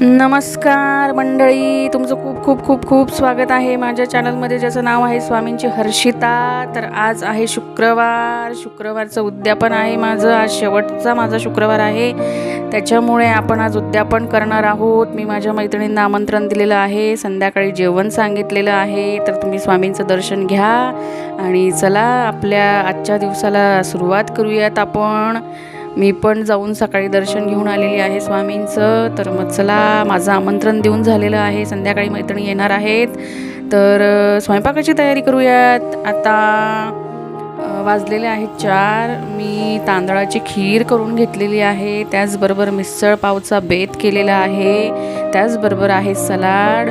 नमस्कार मंडळी तुमचं खूप खूप खूप खूप स्वागत आहे माझ्या चॅनलमध्ये ज्याचं नाव आहे स्वामींची हर्षिता. तर आज आहे शुक्रवार शुक्रवारचं उद्यापन आहे माझं आज शेवटचा माझा शुक्रवार आहे. त्याच्यामुळे आपण आज उद्यापन करणार आहोत. मी माझ्या मैत्रिणींना आमंत्रण दिलेलं आहे संध्याकाळी जेवण सांगितलेलं आहे. तर तुम्ही स्वामींचं दर्शन घ्या आणि चला आपल्या आजच्या दिवसाला सुरुवात करूयात आपण. मी पण जाऊन सकाळी दर्शन घेऊन आलेली आहे स्वामींचं. तर मग चला माझं आमंत्रण देऊन झालेलं आहे. संध्याकाळी मैत्रिणी येणार आहेत. तर स्वयंपाकाची तयारी करूयात. आता वाजलेले आहेत चार. मी तांदळाची खीर करून घेतलेली आहे. त्याचबरोबर मिसळ पावचा बेत केलेला आहे. त्याचबरोबर आहे सलाड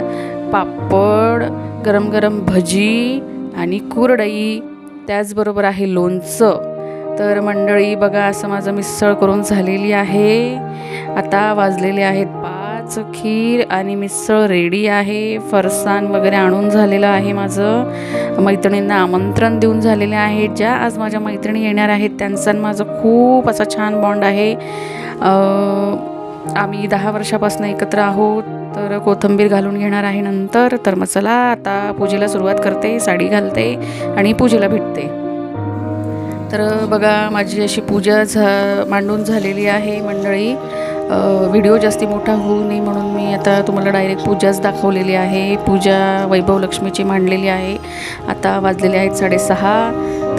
पापड गरम गरम भजी आणि कुरडई. त्याचबरोबर आहे लोणचं. तर मंडळी बघा असं माझं मिसळ करून झालेली आहे. आता वाजलेले आहेत पाच खीर आणि मिसळ रेडी आहे. फरसाण वगैरे आणून झालेलं आहे माझं. मैत्रिणींना आमंत्रण देऊन झालेले आहे. ज्या आज माझ्या मैत्रिणी येणार आहेत त्यांचा माझं खूप असा छान बॉन्ड आहे. आम्ही दहा वर्षापासून एकत्र आहोत तर कोथंबीर घालून घेणार आहे नंतर. तर मग चला आता पूजेला सुरुवात करते साडी घालते आणि पूजेला भेटते. तर बघा माझी अशी पूजा झा मांडून झालेली आहे मंडळी. व्हिडिओ जास्ती मोठा होऊ नये म्हणून मी आता तुम्हाला डायरेक्ट पूजाच दाखवलेली आहे. पूजा वैभव लक्ष्मीची मांडलेली आहे. आता वाजलेले आहेत साडेसहा.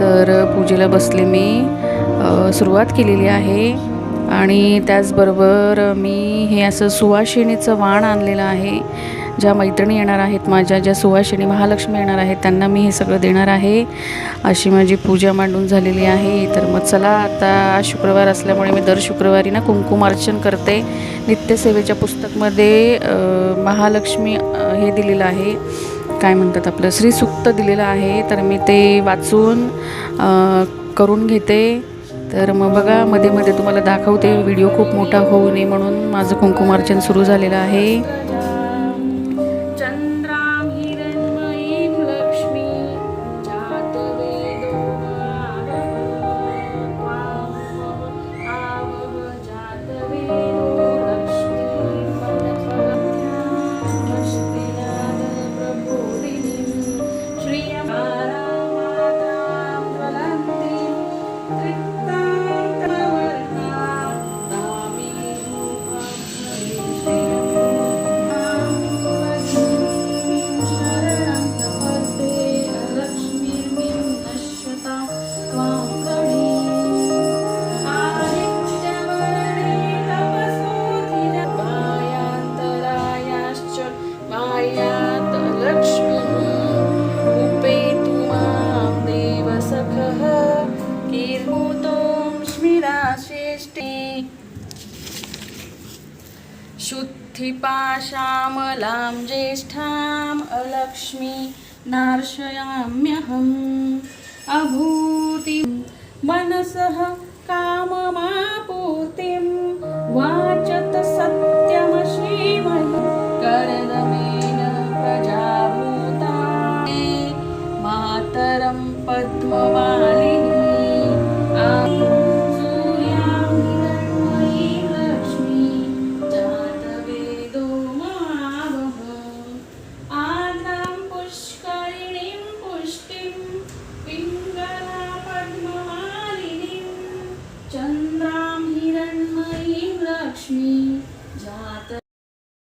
तर पूजेला बसले मी. सुरुवात केलेली आहे. आणि त्याचबरोबर मी हे असं सुवाशिणीचं वाण आणलेलं आहे. ज्या मैत्रिणी येणार आहेत माझ्या ज्या सुवासिनी महालक्ष्मी येणार आहेत त्यांना मी हे सगळं देणार आहे. अशी माझी पूजा मांडून झालेली आहे. तर मग चला आता शुक्रवार असल्यामुळे मी दर शुक्रवारी ना कुंकुमार्चन करते. नित्यसेवेच्या पुस्तकमध्ये महालक्ष्मी हे दिलेलं आहे. काय म्हणतात आपलं? श्रीसुक्त दिलेलं आहे. तर मी ते वाचून करून घेते. तर मग बघा मध्ये मध्ये तुम्हाला दाखवते. व्हिडिओ खूप मोठा होऊ नये म्हणून माझं कुंकुमार्चन सुरू झालेलं आहे. शुद्धिपाशामलां ज्येष्ठाम् अलक्ष्मी नार्शयाम्यहम् अभूतिं मनसः काममापूर्तिं वाचत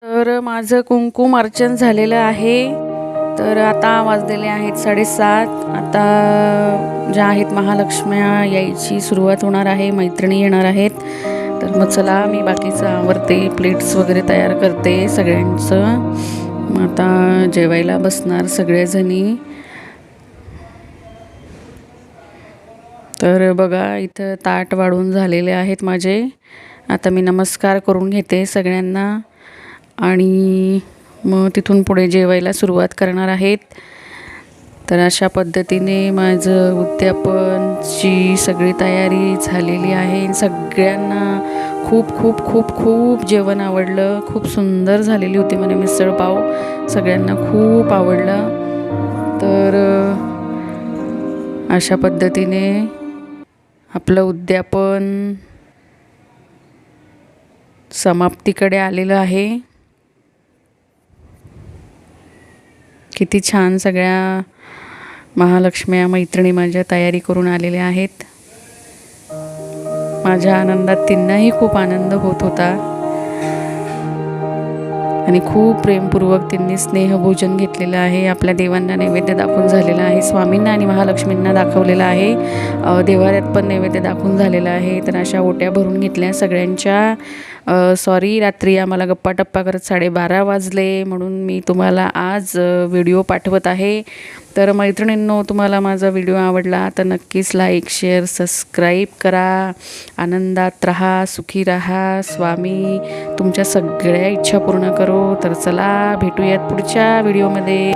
तर माझं कुंकुम अर्चन झालेलं आहे. तर आता वाजलेले आहेत साडेसात. आता ज्या आहेत महालक्ष्म्या यायची सुरुवात होणार आहे. मैत्रिणी येणार आहेत. तर मग चला मी बाकीचं आवरते प्लेट्स वगैरे तयार करते सगळ्यांचं. मग आता जेवायला बसणार सगळ्याजणी तर बघा इथं ताट वाढून झालेले आहेत माझे. आता मी नमस्कार करून घेते सगळ्यांना. आणि मग तिथून पुढे जेवायला सुरुवात करणार आहेत. तर अशा पद्धतीने माझं उद्यापनची सगळी तयारी झालेली आहे. सगळ्यांना खूप खूप खूप खूप जेवण आवडलं. खूप सुंदर झालेली होती म्हणे मिसळपाव सगळ्यांना खूप आवडलं. तर अशा पद्धतीने आपलं उद्यापन समाप्तीकडे आलेलं आहे. किती छान सगळ्या महालक्ष्म्या मैत्रिणी माझ्या तयारी करून आलेल्या आहेत. माझ्या आनंदात त्यांनाही खूप आनंद होत होता. आणि खूप प्रेमपूर्वक त्यांनी स्नेहभोजन घेतलेलं आहे. आपल्या देवांना नैवेद्य दाखवून झालेलं आहे. स्वामींना आणि महालक्ष्मींना दाखवलेलं आहे. देवाऱ्यात पण नैवेद्य दाखवून झालेलं आहे. तर अशा ओट्या भरून घेतल्या सगळ्यांच्या. सॉरी रात्री आम्हाला गप्पा टप्पा करत साडेबारा वाजले म्हणून मी तुम्हाला आज व्हिडिओ पाठवत आहे. तर मैत्रिणींनो तुम्हाला माझा व्हिडिओ आवडला तर नक्कीच लाईक शेअर सबस्क्राईब करा. आनंदात राहा सुखी राहा. स्वामी तुमच्या सगळ्या इच्छा पूर्ण करो. तर चला भेटूयात पुढच्या व्हिडिओमध्ये